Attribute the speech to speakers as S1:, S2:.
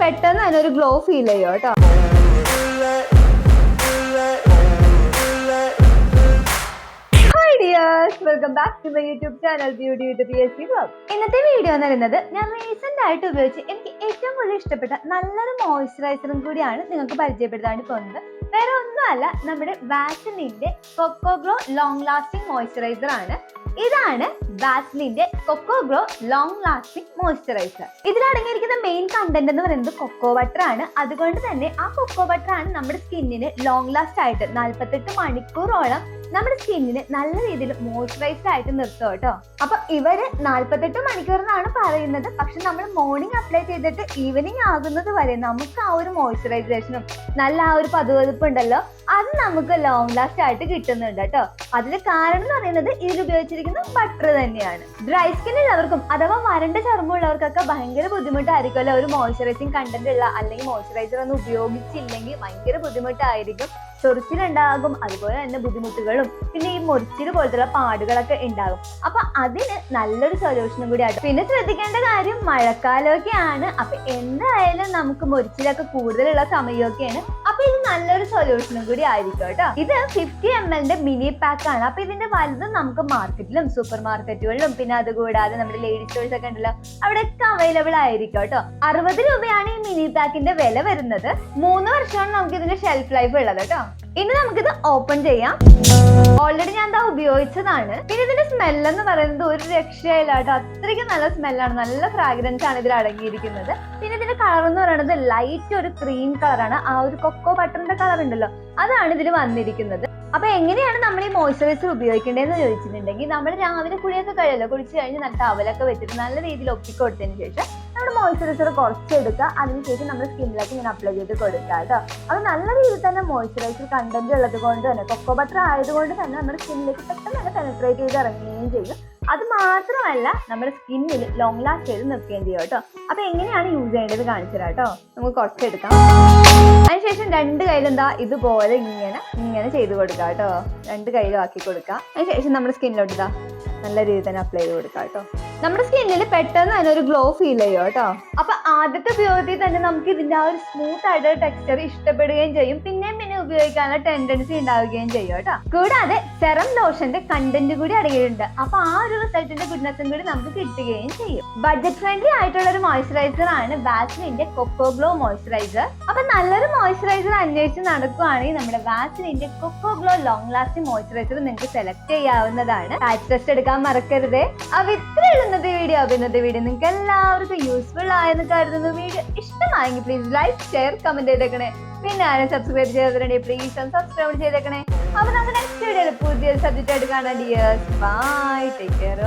S1: പെട്ടെന്ന് അതിനൊരു glow feel ചെയ്യും കേട്ടോ. Dears welcome back to my YouTube channel beauty with P ഇന്നത്തെ വീഡിയോ എന്ന് പറയുന്നത് ഞാൻ റീസെന്റ് ആയിട്ട് ഉപയോഗിച്ച് എനിക്ക് ഏറ്റവും കൂടുതൽ ഇഷ്ടപ്പെട്ട നല്ലൊരു മോയ്സ്ചറൈസറും കൂടിയാണ് നിങ്ങൾക്ക് പരിചയപ്പെടുത്താൻ പോകുന്നത്. വേറെ ഒന്നുമല്ല നമ്മുടെ വാസലിന്റെ cocoa glow long lasting moisturiser ആണ്. ഇതാണ് വാസ്ലിന്റെ cocoa glow long lasting moisturiser ഇതിലടങ്ങിയിരിക്കുന്ന main content എന്ന് പറയുന്നത് കൊക്കോ ബട്ടർ ആണ്. അതുകൊണ്ട് തന്നെ ആ കൊക്കോ ബട്ടർ ആണ് നമ്മുടെ സ്കിന്നിന് ലോങ് ലാസ്റ്റ് ആയിട്ട് നാൽപ്പത്തെട്ട് മണിക്കൂറോളം നമ്മുടെ സ്കിന്നിന് നല്ല രീതിയിൽ മോയ്സ്ചറൈസ്ഡ് ആയിട്ട് നിർത്തും കേട്ടോ. അപ്പൊ ഇവർ നാൽപ്പത്തെട്ട് മണിക്കൂർ എന്നാണ് പറയുന്നത്. പക്ഷെ നമ്മൾ മോർണിംഗ് അപ്ലൈ ചെയ്തിട്ട് ഈവനിങ് ആകുന്നത് വരെ നമുക്ക് ആ ഒരു മോയ്സ്ചറൈസേഷനും നല്ല ആ ഒരു പതുവതുപ്പ് ഉണ്ടല്ലോ അത് നമുക്ക് ലോങ് ലാസ്റ്റ് ആയിട്ട് കിട്ടുന്നുണ്ട് കേട്ടോ അതിന് കാരണം എന്ന് പറയുന്നത് ഇതിൽ ഉപയോഗിച്ചിരിക്കുന്ന ബട്ടർ തന്നെയാണ്. ഡ്രൈ സ്കിൻ ഉള്ളവർക്കും അഥവാ വരണ്ട ചർമ്മമുള്ളവർക്കൊക്കെ ഭയങ്കര ബുദ്ധിമുട്ടായിരിക്കുമല്ലോ ഒരു മോയ്സ്ചറൈസിങ് കണ്ടന്റ് ഉള്ള അല്ലെങ്കിൽ മോയ്സ്ചറൈസർ ഒന്നും ഉപയോഗിച്ചില്ലെങ്കിൽ ഭയങ്കര ബുദ്ധിമുട്ടായിരിക്കും. ചൊറിച്ചിലുണ്ടാകും അതുപോലെ തന്നെ ബുദ്ധിമുട്ടുകളും പിന്നെ ഈ മുറിച്ചിൽ പോലത്തുള്ള പാടുകളൊക്കെ ഉണ്ടാകും. അപ്പൊ അതിന് നല്ലൊരു സൊല്യൂഷനും കൂടി ആയിട്ട്. പിന്നെ ശ്രദ്ധിക്കേണ്ട കാര്യം മഴക്കാലമൊക്കെയാണ്. അപ്പൊ എന്തായാലും നമുക്ക് മുറിച്ചിലൊക്കെ കൂടുതലുള്ള സമയമൊക്കെയാണ്. അപ്പൊ ഇത് നല്ലൊരു സൊല്യൂഷനും കൂടി ആയിരിക്കും കേട്ടോ. ഇത് ഫിഫ്റ്റി എം എല്ലിന്റെ മിനി പാക്ക് ആണ്. അപ്പൊ ഇതിന്റെ വലുതും നമുക്ക് മാർക്കറ്റിലും സൂപ്പർ മാർക്കറ്റുകളിലും പിന്നെ അതുകൂടാതെ നമ്മുടെ ലേഡീസ് സ്റ്റോഴ്സ് ഒക്കെ ഉണ്ടല്ലോ അവിടെയൊക്കെ അവൈലബിൾ ആയിരിക്കും കേട്ടോ. അറുപത് രൂപയാണ് ഈ മിനി പാക്കിന്റെ വില വരുന്നത്. മൂന്ന് വർഷമാണ് നമുക്ക് ഇതിന്റെ ഷെൽഫ് ലൈഫ് ഉള്ളത് കേട്ടോ. ഇനി നമുക്കിത് ഓപ്പൺ ചെയ്യാം. ഓൾറെഡി ഞാൻ എന്താ ഉപയോഗിച്ചതാണ്. പിന്നെ ഇതിന്റെ സ്മെല്ലെന്ന് പറയുന്നത് ഒരു രക്ഷയില്ല കേട്ടോ. അത്രയ്ക്ക് നല്ല സ്മെല്ലാണ് നല്ല ഫ്രാഗ്രൻസ് ആണ് ഇതിൽ അടങ്ങിയിരിക്കുന്നത്. പിന്നെ ഇതിന്റെ കളർ എന്ന് പറയുന്നത് ലൈറ്റ് ഒരു ക്രീം കളറാണ് ആ ഒരു കൊക്കോ ബട്ടറിന്റെ കളർ ഉണ്ടല്ലോ. അതാണ് ഇതിൽ വന്നിരിക്കുന്നത്. അപ്പൊ എങ്ങനെയാണ് നമ്മൾ ഈ മോയ്സ്ചറൈസർ ഉപയോഗിക്കേണ്ടതെന്ന് ചോദിച്ചിട്ടുണ്ടെങ്കിൽ നമ്മൾ രാവിലെ കുളിയൊക്കെ കഴിയല്ലോ കുളിച്ച് കഴിഞ്ഞ് നല്ല ടവലൊക്കെ വെച്ചിട്ട് നല്ല രീതിയിൽ ഒപ്പിക്കൊടുത്തതിന് ശേഷം നമ്മുടെ മോയ്സ്ചറൈസർ കുറച്ചെടുക്കുക. അതിനുശേഷം നമ്മുടെ സ്കിന്നിലേക്ക് ഇങ്ങനെ അപ്ലൈ ചെയ്ത് കൊടുക്കുക കേട്ടോ. അത് നല്ല രീതിയിൽ തന്നെ മോയ്സ്ചറൈസർ കണ്ടന്റ് ഉള്ളത് കൊണ്ട് തന്നെ കൊക്കോ ബട്ടർ ആയതുകൊണ്ട് തന്നെ നമ്മുടെ സ്കിന്നിലേക്ക് പെട്ടെന്ന് തന്നെ പെനട്രേറ്റ് ചെയ്ത് ഇറങ്ങുകയും ചെയ്യും. അത് മാത്രമല്ല നമ്മുടെ സ്കിന്നിൽ ലോങ് ലാസ്റ്റ് ചെയ്ത് നിൽക്കുകയും ചെയ്യും കേട്ടോ. അപ്പൊ എങ്ങനെയാണ് യൂസ് ചെയ്യേണ്ടത് കാണിച്ചു കേട്ടോ. നമുക്ക് കുറച്ചെടുക്കാം. അതിനുശേഷം രണ്ട് കയ്യിലെന്താ ഇതുപോലെ ഇങ്ങനെ ഇങ്ങനെ ചെയ്ത് കൊടുക്കുക കേട്ടോ. രണ്ട് കയ്യിലും ആക്കി കൊടുക്കുക. അതിനുശേഷം നമ്മുടെ സ്കിന്നിലോട്ട് ഇതാ നല്ല രീതിയിൽ തന്നെ അപ്ലൈ ചെയ്ത് കൊടുക്കാം കേട്ടോ. നമ്മുടെ സ്കിന്നിൽ പെട്ടെന്ന് തന്നെ ഒരു ഗ്ലോ ഫീൽ ചെയ്യും കേട്ടോ. അപ്പൊ ആദ്യത്തെ ഉപയോഗത്തിൽ തന്നെ നമുക്ക് ഇതിന്റെ ആ ഒരു സ്മൂത്ത് ആയിട്ട് ടെക്സ്ചർ ഇഷ്ടപ്പെടുകയും ചെയ്യും. പിന്നെ ഉപയോഗിക്കാനുള്ള ടെൻഡൻസി ഉണ്ടാവുകയും ചെയ്യും കേട്ടോ. കൂടാതെ സെറം ലോഷന്റെ കണ്ടന്റ് കൂടി അടങ്ങിയിട്ടുണ്ട് അപ്പൊ ആ ഒരു റിസൾട്ടിന്റെ ഗുഡ്നസും കൂടി നമുക്ക് കിട്ടുകയും ചെയ്യും. ബഡ്ജറ്റ് ഫ്രണ്ട്ലി ആയിട്ടുള്ള ഒരു മോയ്സ്ചറൈസർ ആണ് വാസ്ലിന്റെ കൊക്കോ ഗ്ലോ മോയ്സ്ചറൈസർ അപ്പൊ നല്ലൊരു മോയ്സ്ചറൈസർ അന്വേഷിച്ച് നടക്കുകയാണെങ്കിൽ നമ്മുടെ വാസ്ലിന്റെ cocoa glow long lasting moisturiser നിങ്ങൾക്ക് സെലക്ട് ചെയ്യാവുന്നതാണ്. പാച്ച് ടെസ്റ്റ് എടുക്കാൻ മറക്കരുത്. അപ്പൊ ഇത്രയുള്ള ഇന്നത്തെ വീഡിയോ ഇന്നത്തെ വീഡിയോ നിങ്ങൾക്ക് എല്ലാവർക്കും യൂസ്ഫുൾ ആയെന്ന് കരുതുന്നു. വീഡിയോ ഇഷ്ടമായെങ്കിൽ പ്ലീസ് ലൈക്ക് ഷെയർ കമന്റ് ചെയ്തേക്കണേ. പിന്നെ ആരും സബ്സ്ക്രൈബ് ചെയ്തിട്ടുണ്ടെങ്കിൽ പ്ലീസ് ഒന്ന് സബ്സ്ക്രൈബ് ചെയ്തേക്കണേ. അപ്പൊ നമുക്ക് നെക്സ്റ്റ് വീഡിയോയിൽ പുതിയ സബ്ജക്ട് ആയിട്ട് കാണാം ഡിയേഴ്സ് ബൈ ടേക്ക് കെയർ